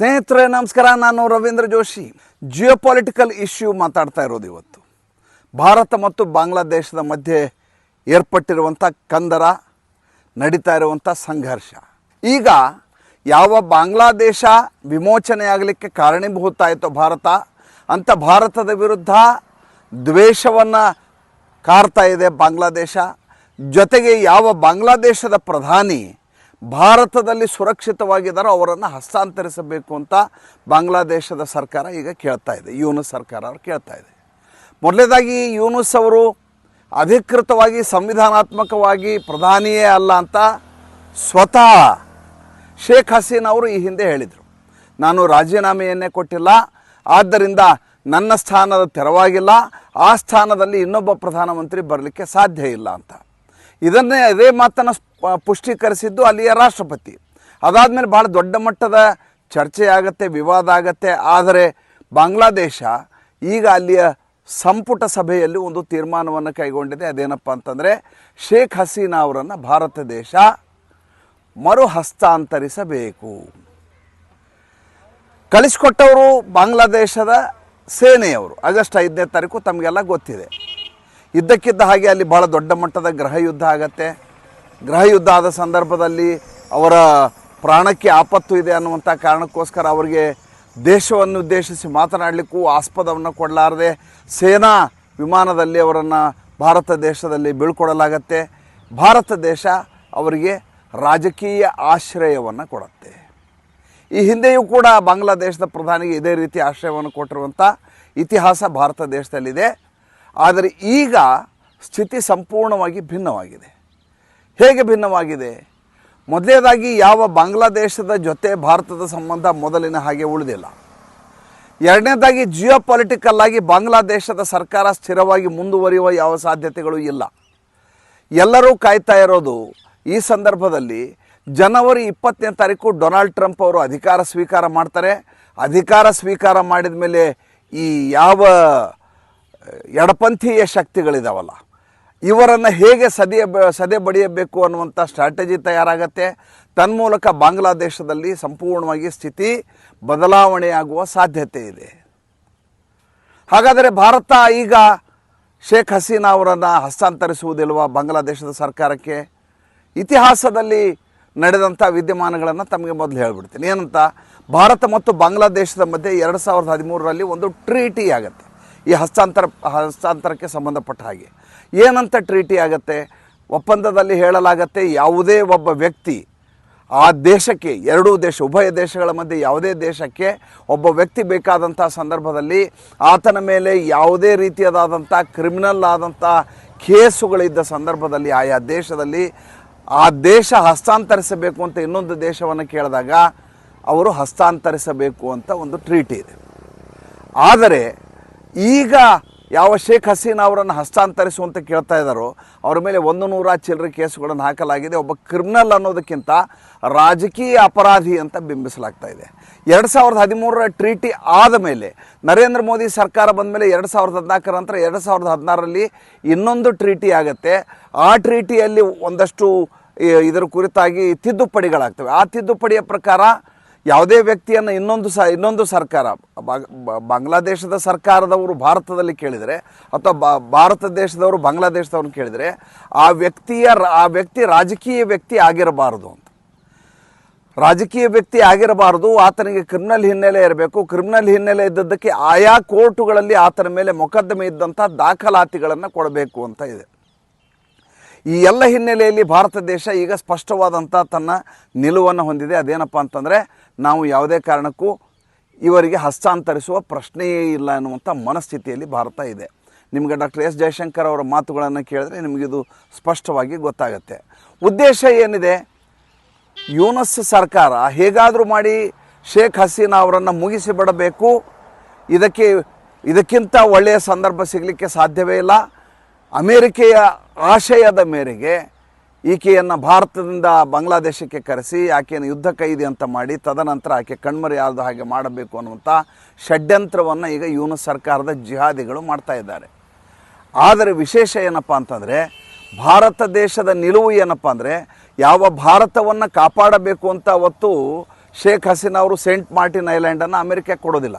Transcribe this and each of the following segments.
ಸ್ನೇಹಿತರೆ, ನಮಸ್ಕಾರ. ನಾನು Ravindra Joshi. Geopolitical issue ಮಾತಾಡ್ತಾ ಇರೋದು ಇವತ್ತು. ಭಾರತ ಮತ್ತು ಬಾಂಗ್ಲಾದೇಶದ ಮಧ್ಯೆ ಏರ್ಪಟ್ಟಿರುವಂಥ ಕಂದರ, ನಡೀತಾ ಇರುವಂಥ ಸಂಘರ್ಷ. ಈಗ ಯಾವ ಬಾಂಗ್ಲಾದೇಶ ವಿಮೋಚನೆ ಆಗಲಿಕ್ಕೆ ಕಾರಣೀಭೂತ ಆಯಿತೋ ಭಾರತ, ಅಂತ ಭಾರತದ ವಿರುದ್ಧ ದ್ವೇಷವನ್ನು ಕಾರ್ತಾ ಇದೆ ಬಾಂಗ್ಲಾದೇಶ. ಜೊತೆಗೆ ಯಾವ ಬಾಂಗ್ಲಾದೇಶದ ಪ್ರಧಾನಿ ಭಾರತದಲ್ಲಿ ಸುರಕ್ಷಿತವಾಗಿದ್ದಾರೋ ಅವರನ್ನು ಹಸ್ತಾಂತರಿಸಬೇಕು ಅಂತ ಬಾಂಗ್ಲಾದೇಶದ ಸರ್ಕಾರ ಈಗ ಕೇಳ್ತಾ ಇದೆ, ಯೂನುಸ್ ಸರ್ಕಾರ ಅವರು ಕೇಳ್ತಾ ಇದೆ. ಮೊದಲನೇದಾಗಿ ಯೂನುಸ್ ಅವರು ಅಧಿಕೃತವಾಗಿ ಸಂವಿಧಾನಾತ್ಮಕವಾಗಿ ಪ್ರಧಾನಿಯೇ ಅಲ್ಲ ಅಂತ ಸ್ವತಃ ಶೇಖ್ ಹಸೀನಾ ಅವರು ಈ ಹಿಂದೆ ಹೇಳಿದರು. ನಾನು ರಾಜೀನಾಮೆಯನ್ನೇ ಕೊಟ್ಟಿಲ್ಲ, ಆದ್ದರಿಂದ ನನ್ನ ಸ್ಥಾನದ ತೆರವಾಗಿಲ್ಲ, ಆ ಸ್ಥಾನದಲ್ಲಿ ಇನ್ನೊಬ್ಬ ಪ್ರಧಾನಮಂತ್ರಿ ಬರಲಿಕ್ಕೆ ಸಾಧ್ಯ ಇಲ್ಲ ಅಂತ. ಇದನ್ನೇ ಅದೇ ಮಾತನ್ನು ಪುಷ್ಟೀಕರಿಸಿದ್ದು ಅಲ್ಲಿಯ ರಾಷ್ಟ್ರಪತಿ. ಅದಾದಮೇಲೆ ಭಾಳ ದೊಡ್ಡ ಮಟ್ಟದ ಚರ್ಚೆ ಆಗತ್ತೆ, ವಿವಾದ ಆಗತ್ತೆ. ಆದರೆ ಬಾಂಗ್ಲಾದೇಶ ಈಗ ಅಲ್ಲಿಯ ಸಂಪುಟ ಸಭೆಯಲ್ಲಿ ಒಂದು ತೀರ್ಮಾನವನ್ನು ಕೈಗೊಂಡಿದೆ. ಅದೇನಪ್ಪ ಅಂತಂದರೆ ಶೇಖ್ ಹಸೀನಾ ಅವರನ್ನು ಭಾರತ ದೇಶ ಮರು ಹಸ್ತಾಂತರಿಸಬೇಕು ಕಳಿಸ್ಕೊಟ್ಟವರು ಬಾಂಗ್ಲಾದೇಶದ ಸೇನೆಯವರು. ಆಗಸ್ಟ್ ಐದನೇ ತಾರೀಕು ತಮಗೆಲ್ಲ ಗೊತ್ತಿದೆ. ಇದ್ದಕ್ಕಿದ್ದ ಹಾಗೆ ಅಲ್ಲಿ ಭಾಳ ದೊಡ್ಡ ಮಟ್ಟದ ಗ್ರಹ ಯುದ್ಧ ಆಗತ್ತೆ. ಗ್ರಹ ಯುದ್ಧ ಆದ ಸಂದರ್ಭದಲ್ಲಿ ಅವರ ಪ್ರಾಣಕ್ಕೆ ಆಪತ್ತು ಇದೆ ಅನ್ನುವಂಥ ಕಾರಣಕ್ಕೋಸ್ಕರ ಅವರಿಗೆ ದೇಶವನ್ನು ಉದ್ದೇಶಿಸಿ ಮಾತನಾಡಲಿಕ್ಕೂ ಆಸ್ಪದವನ್ನು ಕೊಡಲಾರದೆ ಸೇನಾ ವಿಮಾನದಲ್ಲಿ ಅವರನ್ನು ಭಾರತ ದೇಶದಲ್ಲಿ ಬೀಳ್ಕೊಡಲಾಗತ್ತೆ. ಭಾರತ ದೇಶ ಅವರಿಗೆ ರಾಜಕೀಯ ಆಶ್ರಯವನ್ನು ಕೊಡುತ್ತೆ. ಈ ಹಿಂದೆಯೂ ಕೂಡ ಬಾಂಗ್ಲಾದೇಶದ ಪ್ರಧಾನಿಗೆ ಇದೇ ರೀತಿ ಆಶ್ರಯವನ್ನು ಕೊಟ್ಟಿರುವಂಥ ಇತಿಹಾಸ ಭಾರತ ದೇಶದಲ್ಲಿದೆ. ಆದರೆ ಈಗ ಸ್ಥಿತಿ ಸಂಪೂರ್ಣವಾಗಿ ಭಿನ್ನವಾಗಿದೆ. ಹೇಗೆ ಭಿನ್ನವಾಗಿದೆ? ಮೊದಲನೇದಾಗಿ ಯಾವ ಬಾಂಗ್ಲಾದೇಶದ ಜೊತೆ ಭಾರತದ ಸಂಬಂಧ ಮೊದಲಿನ ಹಾಗೆ ಉಳಿದಿಲ್ಲ. ಎರಡನೇದಾಗಿ ಜಿಯೋ ಪೊಲಿಟಿಕಲ್ ಆಗಿ ಬಾಂಗ್ಲಾದೇಶದ ಸರ್ಕಾರ ಸ್ಥಿರವಾಗಿ ಮುಂದುವರಿಯುವ ಯಾವ ಸಾಧ್ಯತೆಗಳು ಇಲ್ಲ. ಎಲ್ಲರೂ ಕಾಯ್ತಾ ಇರೋದು ಈ ಸಂದರ್ಭದಲ್ಲಿ ಜನವರಿ ಇಪ್ಪತ್ತನೇ ತಾರೀಕು ಡೊನಾಲ್ಡ್ ಟ್ರಂಪ್ ಅವರು ಅಧಿಕಾರ ಸ್ವೀಕಾರ ಮಾಡ್ತಾರೆ. ಅಧಿಕಾರ ಸ್ವೀಕಾರ ಮಾಡಿದ ಮೇಲೆ ಈ ಯಾವ ಎಡಪಂಥೀಯ ಶಕ್ತಿಗಳಿದಾವಲ್ಲ. ಇವರನ್ನು ಹೇಗೆ ಸದೆಯ ಸದೆ ಬಡಿಯಬೇಕು ಅನ್ನುವಂಥ ಸ್ಟ್ರಾಟಜಿ ತಯಾರಾಗತ್ತೆ. ತನ್ಮೂಲಕ ಬಾಂಗ್ಲಾದೇಶದಲ್ಲಿ ಸಂಪೂರ್ಣವಾಗಿ ಸ್ಥಿತಿ ಬದಲಾವಣೆಯಾಗುವ ಸಾಧ್ಯತೆ ಇದೆ. ಹಾಗಾದರೆ ಭಾರತ ಈಗ ಶೇಖ್ ಹಸೀನಾ ಅವರನ್ನು ಹಸ್ತಾಂತರಿಸುವುದಿಲ್ವಾ ಬಾಂಗ್ಲಾದೇಶದ ಸರ್ಕಾರಕ್ಕೆ? ಇತಿಹಾಸದಲ್ಲಿ ನಡೆದಂಥ ವಿದ್ಯಮಾನಗಳನ್ನು ತಮಗೆ ಮೊದಲು ಹೇಳಿಬಿಡ್ತೀನಿ. ಏನಂತ, ಭಾರತ ಮತ್ತು ಬಾಂಗ್ಲಾದೇಶದ ಮಧ್ಯೆ ಎರಡು ಸಾವಿರದ ಹದಿಮೂರರಲ್ಲಿ ಒಂದು ಟ್ರೀಟಿ ಆಗುತ್ತೆ. ಈ ಹಸ್ತಾಂತರ, ಹಸ್ತಾಂತರಕ್ಕೆ ಸಂಬಂಧಪಟ್ಟ ಹಾಗೆ. ಏನಂತ ಟ್ರೀಟಿ ಆಗುತ್ತೆ? ಒಪ್ಪಂದದಲ್ಲಿ ಹೇಳಲಾಗತ್ತೆ ಯಾವುದೇ ಒಬ್ಬ ವ್ಯಕ್ತಿ, ಆ ದೇಶಕ್ಕೆ, ಎರಡೂ ದೇಶ, ಉಭಯ ದೇಶಗಳ ಮಧ್ಯೆ ಯಾವುದೇ ದೇಶಕ್ಕೆ ಒಬ್ಬ ವ್ಯಕ್ತಿ ಬೇಕಾದಂಥ ಸಂದರ್ಭದಲ್ಲಿ ಆತನ ಮೇಲೆ ಯಾವುದೇ ರೀತಿಯದಾದಂಥ ಕ್ರಿಮಿನಲ್ ಆದಂಥ ಕೇಸುಗಳಿದ್ದ ಸಂದರ್ಭದಲ್ಲಿ ಆಯಾ ದೇಶದಲ್ಲಿ ಆ ದೇಶ ಹಸ್ತಾಂತರಿಸಬೇಕು ಅಂತ ಇನ್ನೊಂದು ದೇಶವನ್ನು ಕೇಳಿದಾಗ ಅವರು ಹಸ್ತಾಂತರಿಸಬೇಕು ಅಂತ ಒಂದು ಟ್ರೀಟಿ ಇದೆ. ಆದರೆ ಈಗ ಯಾವ ಶೇಖ್ ಹಸೀನಾ ಅವರನ್ನು ಹಸ್ತಾಂತರಿಸುವಂತ ಕೇಳ್ತಾ ಇದ್ದಾರೋ ಅವರ ಮೇಲೆ ಒಂದು ನೂರ ಚಿಲ್ಲರೆ ಕೇಸುಗಳನ್ನು ಹಾಕಲಾಗಿದೆ. ಒಬ್ಬ ಕ್ರಿಮಿನಲ್ ಅನ್ನೋದಕ್ಕಿಂತ ರಾಜಕೀಯ ಅಪರಾಧಿ ಅಂತ ಬಿಂಬಿಸಲಾಗ್ತಾ ಇದೆ. ಎರಡು ಸಾವಿರದ ಹದಿಮೂರರ ಟ್ರೀಟಿ ಆದ ಮೇಲೆ ನರೇಂದ್ರ ಮೋದಿ ಸರ್ಕಾರ ಬಂದ ಮೇಲೆ ಎರಡು ಸಾವಿರದ ಹದಿನಾಲ್ಕರ ನಂತರ ಎರಡು ಸಾವಿರದ ಹದಿನಾರರಲ್ಲಿ ಇನ್ನೊಂದು ಟ್ರೀಟಿ ಆಗುತ್ತೆ. ಆ ಟ್ರೀಟಿಯಲ್ಲಿ ಒಂದಷ್ಟು ಇದರ ಕುರಿತಾಗಿ ತಿದ್ದುಪಡಿಗಳಾಗ್ತವೆ. ಆ ತಿದ್ದುಪಡಿಯ ಪ್ರಕಾರ ಯಾವುದೇ ವ್ಯಕ್ತಿಯನ್ನು ಇನ್ನೊಂದು ಸ, ಇನ್ನೊಂದು ಸರ್ಕಾರ ಬಾಂಗ್ಲಾದೇಶದ ಸರ್ಕಾರದವರು ಭಾರತದಲ್ಲಿ ಕೇಳಿದರೆ ಅಥವಾ ಭಾರತ ದೇಶದವರು ಬಾಂಗ್ಲಾದೇಶದವ್ರನ್ನ ಕೇಳಿದರೆ ಆ ವ್ಯಕ್ತಿಯ ಆ ವ್ಯಕ್ತಿ ರಾಜಕೀಯ ವ್ಯಕ್ತಿ ಆಗಿರಬಾರದು ಅಂತ. ರಾಜಕೀಯ ವ್ಯಕ್ತಿ ಆಗಿರಬಾರದು, ಆತನಿಗೆ ಕ್ರಿಮಿನಲ್ ಹಿನ್ನೆಲೆ ಇರಬೇಕು. ಕ್ರಿಮಿನಲ್ ಹಿನ್ನೆಲೆ ಇದ್ದದ್ದಕ್ಕೆ ಆಯಾ ಕೋರ್ಟುಗಳಲ್ಲಿ ಆತನ ಮೇಲೆ ಮೊಕದ್ದಮೆ ಇದ್ದಂಥ ದಾಖಲಾತಿಗಳನ್ನು ಕೊಡಬೇಕು ಅಂತ ಇದೆ. ಈ ಎಲ್ಲ ಹಿನ್ನೆಲೆಯಲ್ಲಿ ಭಾರತ ದೇಶ ಈಗ ಸ್ಪಷ್ಟವಾದಂಥ ತನ್ನ ನಿಲುವನ್ನು ಹೊಂದಿದೆ. ಅದೇನಪ್ಪ ಅಂತಂದರೆ ನಾವು ಯಾವುದೇ ಕಾರಣಕ್ಕೂ ಇವರಿಗೆ ಹಸ್ತಾಂತರಿಸುವ ಪ್ರಶ್ನೆಯೇ ಇಲ್ಲ ಅನ್ನುವಂಥ ಮನಸ್ಥಿತಿಯಲ್ಲಿ ಭಾರತ ಇದೆ. ನಿಮಗೆ ಡಾಕ್ಟರ್ ಎಸ್ ಜಯಶಂಕರ್ ಅವರ ಮಾತುಗಳನ್ನು ಕೇಳಿದ್ರೆ ನಿಮಗಿದು ಸ್ಪಷ್ಟವಾಗಿ ಗೊತ್ತಾಗುತ್ತೆ. ಉದ್ದೇಶ ಏನಿದೆ? ಯೂನಸ್ ಸರ್ಕಾರ ಹೇಗಾದರೂ ಮಾಡಿ ಶೇಖ್ ಹಸೀನಾ ಅವರನ್ನು ಮುಗಿಸಿಬಿಡಬೇಕು. ಇದಕ್ಕೆ ಇದಕ್ಕಿಂತ ಒಳ್ಳೆಯ ಸಂದರ್ಭ ಸಿಗಲಿಕ್ಕೆ ಸಾಧ್ಯವೇ ಇಲ್ಲ. ಅಮೇರಿಕೆಯ ಆಶಯದ ಮೇರೆಗೆ ಈಕೆಯನ್ನು ಭಾರತದಿಂದ ಬಾಂಗ್ಲಾದೇಶಕ್ಕೆ ಕರೆಸಿ ಆಕೆಯನ್ನು ಯುದ್ಧ ಕೈದಿ ಅಂತ ಮಾಡಿ ತದನಂತರ ಆಕೆ ಕಣ್ಮರೆಯಾದ ಹಾಗೆ ಮಾಡಬೇಕು ಅನ್ನುವಂಥ ಷಡ್ಯಂತ್ರವನ್ನು ಈಗ ಇವನು ಸರ್ಕಾರದ ಜಿಹಾದಿಗಳು ಮಾಡ್ತಾ ಇದ್ದಾರೆ. ಆದರೆ ವಿಶೇಷ ಏನಪ್ಪ ಅಂತಂದರೆ ಭಾರತ ದೇಶದ ನಿಲುವು ಏನಪ್ಪ ಅಂದರೆ ಯಾವ ಭಾರತವನ್ನು ಕಾಪಾಡಬೇಕು ಅಂತ ಅವತ್ತು ಶೇಖ್ ಹಸೀನಾ ಅವರು ಸೇಂಟ್ ಮಾರ್ಟಿನ್ ಐಲ್ಯಾಂಡನ್ನು ಅಮೆರಿಕಕ್ಕೆ ಕೊಡೋದಿಲ್ಲ.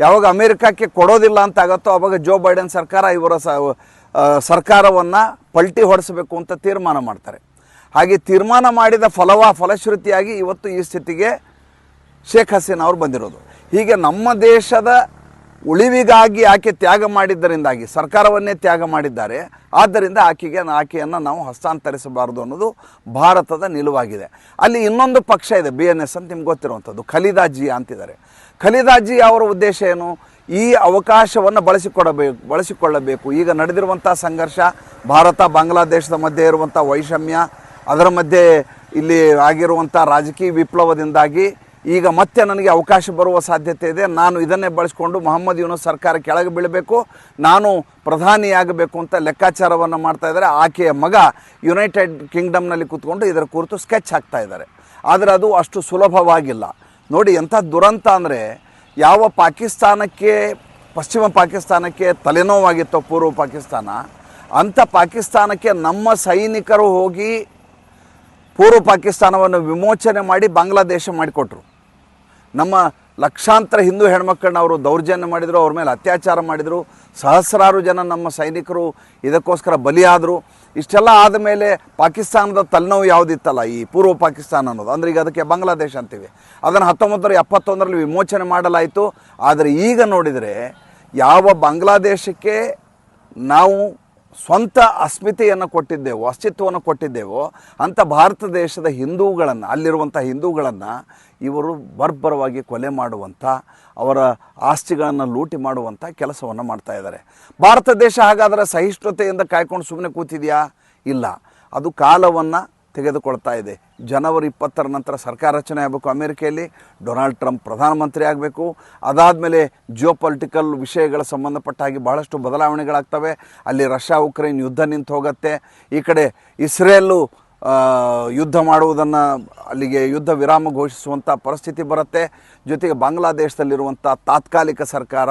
ಯಾವಾಗ ಅಮೆರಿಕಕ್ಕೆ ಕೊಡೋದಿಲ್ಲ ಅಂತ ಆಗತ್ತೋ ಅವಾಗ ಜೋ ಬೈಡನ್ ಸರ್ಕಾರ ಇವರ ಸ ಸರ್ಕಾರವನ್ನು ಪಲ್ಟಿ ಹೊಡೆಸಬೇಕು ಅಂತ ತೀರ್ಮಾನ ಮಾಡ್ತಾರೆ. ಹಾಗೆ ತೀರ್ಮಾನ ಮಾಡಿದ ಫಲವ ಫಲಶ್ರುತಿಯಾಗಿ ಇವತ್ತು ಈ ಸ್ಥಿತಿಗೆ ಶೇಖ್ ಹಸೀನಾ ಅವರು ಬಂದಿರೋದು. ಹೀಗೆ ನಮ್ಮ ದೇಶದ ಉಳಿವಿಗಾಗಿ ಆಕೆ ತ್ಯಾಗ ಮಾಡಿದ್ದರಿಂದಾಗಿ, ಸರ್ಕಾರವನ್ನೇ ತ್ಯಾಗ ಮಾಡಿದ್ದಾರೆ. ಆದ್ದರಿಂದ ಆಕೆಗೆ, ಆಕೆಯನ್ನು ನಾವು ಹಸ್ತಾಂತರಿಸಬಾರದು ಅನ್ನೋದು ಭಾರತದ ನಿಲುವಾಗಿದೆ. ಅಲ್ಲಿ ಇನ್ನೊಂದು ಪಕ್ಷ ಇದೆ, ಬಿ ಎನ್ ಎಸ್ ಅಂತ ನಿಮ್ಗೆ ಗೊತ್ತಿರುವಂಥದ್ದು ಖಲೀದಾಜಿ ಅಂತಿದ್ದಾರೆ. ಖಲೀದಾಜಿ ಅವರ ಉದ್ದೇಶ ಏನು? ಈ ಅವಕಾಶವನ್ನು ಬಳಸಿಕೊಡಬೇಕು ಬಳಸಿಕೊಳ್ಳಬೇಕು. ಈಗ ನಡೆದಿರುವಂಥ ಸಂಘರ್ಷ, ಭಾರತ, ಬಾಂಗ್ಲಾದೇಶದ ಮಧ್ಯೆ ಇರುವಂಥ ವೈಷಮ್ಯ, ಅದರ ಮಧ್ಯೆ ಇಲ್ಲಿ ಆಗಿರುವಂಥ ರಾಜಕೀಯ ವಿಪ್ಲವದಿಂದಾಗಿ ಈಗ ಮತ್ತೆ ನನಗೆ ಅವಕಾಶ ಬರುವ ಸಾಧ್ಯತೆ ಇದೆ. ನಾನು ಇದನ್ನೇ ಬಳಸಿಕೊಂಡು ಮೊಹಮ್ಮದ್ ಯೂನಸ್ ಸರ್ಕಾರ ಕೆಳಗೆ ಬೀಳಬೇಕು. ನಾನು ಪ್ರಧಾನಿಯಾಗಬೇಕು ಅಂತ ಲೆಕ್ಕಾಚಾರವನ್ನು ಮಾಡ್ತಾ ಇದ್ದಾರೆ. ಆಕೆಯ ಮಗ ಯುನೈಟೆಡ್ ಕಿಂಗ್ಡಮ್ನಲ್ಲಿ ಕೂತ್ಕೊಂಡು ಇದರ ಕುರಿತು ಸ್ಕೆಚ್ ಹಾಕ್ತಾ ಇದ್ದಾರೆ. ಆದರೆ ಅದು ಅಷ್ಟು ಸುಲಭವಾಗಿಲ್ಲ. ನೋಡಿ ಎಂಥ ದುರಂತ ಅಂದರೆ ಯಾವ ಪಾಕಿಸ್ತಾನಕ್ಕೆ, ಪಶ್ಚಿಮ ಪಾಕಿಸ್ತಾನಕ್ಕೆ ತಲೆನೋವಾಗಿತ್ತೋ ಪೂರ್ವ ಪಾಕಿಸ್ತಾನ, ಅಂಥ ಪಾಕಿಸ್ತಾನಕ್ಕೆ ನಮ್ಮ ಸೈನಿಕರು ಹೋಗಿ ಪೂರ್ವ ಪಾಕಿಸ್ತಾನವನ್ನು ವಿಮೋಚನೆ ಮಾಡಿ ಬಾಂಗ್ಲಾದೇಶ ಮಾಡಿಕೊಟ್ರು. ನಮ್ಮ ಲಕ್ಷಾಂತರ ಹಿಂದೂ ಹೆಣ್ಮಕ್ಕಳನ್ನ ಅವರು ದೌರ್ಜನ್ಯ ಮಾಡಿದರು, ಅವ್ರ ಮೇಲೆ ಅತ್ಯಾಚಾರ ಮಾಡಿದರು ಸಹಸ್ರಾರು ಜನ ನಮ್ಮ ಸೈನಿಕರು ಇದಕ್ಕೋಸ್ಕರ ಬಲಿಯಾದರು. ಇಷ್ಟೆಲ್ಲ ಆದ ಮೇಲೆ ಪಾಕಿಸ್ತಾನದ ತಲೆನೋವು ಯಾವುದಿತ್ತಲ್ಲ ಈ ಪೂರ್ವ ಪಾಕಿಸ್ತಾನ ಅನ್ನೋದು? ಅಂದರೆ ಈಗ ಅದಕ್ಕೆ ಬಾಂಗ್ಲಾದೇಶ ಅಂತೀವಿ. ಅದನ್ನು ಹತ್ತೊಂಬತ್ತರ ಎಪ್ಪತ್ತೊಂದರಲ್ಲಿ ವಿಮೋಚನೆ ಮಾಡಲಾಯಿತು. ಆದರೆ ಈಗ ನೋಡಿದರೆ ಯಾವ ಬಾಂಗ್ಲಾದೇಶಕ್ಕೆ ನಾವು ಸ್ವಂತ ಅಸ್ಮಿತೆಯನ್ನು ಕೊಟ್ಟಿದ್ದೆವೋ, ಅಸ್ತಿತ್ವವನ್ನು ಕೊಟ್ಟಿದ್ದೇವೋ ಅಂಥ ಭಾರತ ದೇಶದ ಹಿಂದೂಗಳನ್ನು, ಅಲ್ಲಿರುವಂಥ ಹಿಂದೂಗಳನ್ನು ಇವರು ಬರ್ಬರವಾಗಿ ಕೊಲೆ ಮಾಡುವಂಥ, ಅವರ ಆಸ್ತಿಗಳನ್ನು ಲೂಟಿ ಮಾಡುವಂಥ ಕೆಲಸವನ್ನು ಮಾಡ್ತಾ ಇದ್ದಾರೆ. ಭಾರತ ದೇಶ ಹಾಗಾದರೆ ಸಹಿಷ್ಣುತೆಯಿಂದ ಕಾಯ್ಕೊಂಡು ಸುಮ್ಮನೆ ಕೂತಿದೆಯಾ? ಇಲ್ಲ. ಅದು ಕಾಲವನ್ನು ತೆಗೆದುಕೊಳ್ತಾ ಇದೆ. ಜನವರಿ ಇಪ್ಪತ್ತರ ನಂತರ ಸರ್ಕಾರ ರಚನೆ ಆಗಬೇಕು ಅಮೆರಿಕೆಯಲ್ಲಿ. ಡೊನಾಲ್ಡ್ ಟ್ರಂಪ್ ಪ್ರಧಾನಮಂತ್ರಿ ಆಗಬೇಕು. ಅದಾದಮೇಲೆ ಜಿಯೋ ಪೊಲಿಟಿಕಲ್ ವಿಷಯಗಳ ಸಂಬಂಧಪಟ್ಟ ಹಾಗೆ ಬಹಳಷ್ಟು ಬದಲಾವಣೆಗಳಾಗ್ತವೆ. ಅಲ್ಲಿ ರಷ್ಯಾ ಉಕ್ರೇನ್ ಯುದ್ಧ ನಿಂತು ಹೋಗುತ್ತೆ. ಈ ಕಡೆ ಇಸ್ರೇಲು ಯುದ್ಧ ಮಾಡುವುದನ್ನು ಅಲ್ಲಿಗೆ ಯುದ್ಧ ವಿರಾಮ ಘೋಷಿಸುವಂಥ ಪರಿಸ್ಥಿತಿ ಬರುತ್ತೆ. ಜೊತೆಗೆ ಬಾಂಗ್ಲಾದೇಶದಲ್ಲಿರುವಂಥ ತಾತ್ಕಾಲಿಕ ಸರ್ಕಾರ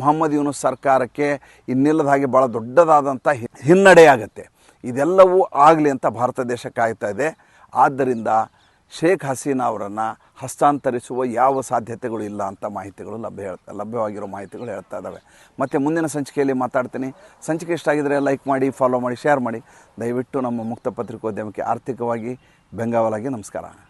ಮೊಹಮ್ಮದ್ ಯೂನುಸ್ ಸರ್ಕಾರಕ್ಕೆ ಇನ್ನಿಲ್ಲದ ಹಾಗೆ ಭಾಳ ದೊಡ್ಡದಾದಂಥ ಹಿನ್ನಡೆಯಾಗತ್ತೆ. ಇದೆಲ್ಲವೂ ಆಗಲಿ ಅಂತ ಭಾರತ ದೇಶ ಕಾಯ್ತಾ ಇದೆ. ಆದ್ದರಿಂದ ಶೇಖ್ ಹಸೀನಾ ಅವರನ್ನು ಹಸ್ತಾಂತರಿಸುವ ಯಾವ ಸಾಧ್ಯತೆಗಳು ಇಲ್ಲ ಅಂತ ಮಾಹಿತಿಗಳು ಲಭ್ಯ ಲಭ್ಯವಾಗಿರೋ ಮಾಹಿತಿಗಳು ಹೇಳ್ತಾ ಇದ್ದಾವೆ. ಮತ್ತು ಮುಂದಿನ ಸಂಚಿಕೆಯಲ್ಲಿ ಮಾತಾಡ್ತೀನಿ. ಸಂಚಿಕೆ ಇಷ್ಟ ಆಗಿದರೆ ಲೈಕ್ ಮಾಡಿ, ಫಾಲೋ ಮಾಡಿ, ಶೇರ್ ಮಾಡಿ. ದಯವಿಟ್ಟು ನಮ್ಮ ಮುಕ್ತ ಪತ್ರಿಕೋದ್ಯಮಕ್ಕೆ ಆರ್ಥಿಕವಾಗಿ ಬೆಂಗಾವಲಾಗಿ ನಮಸ್ಕಾರ.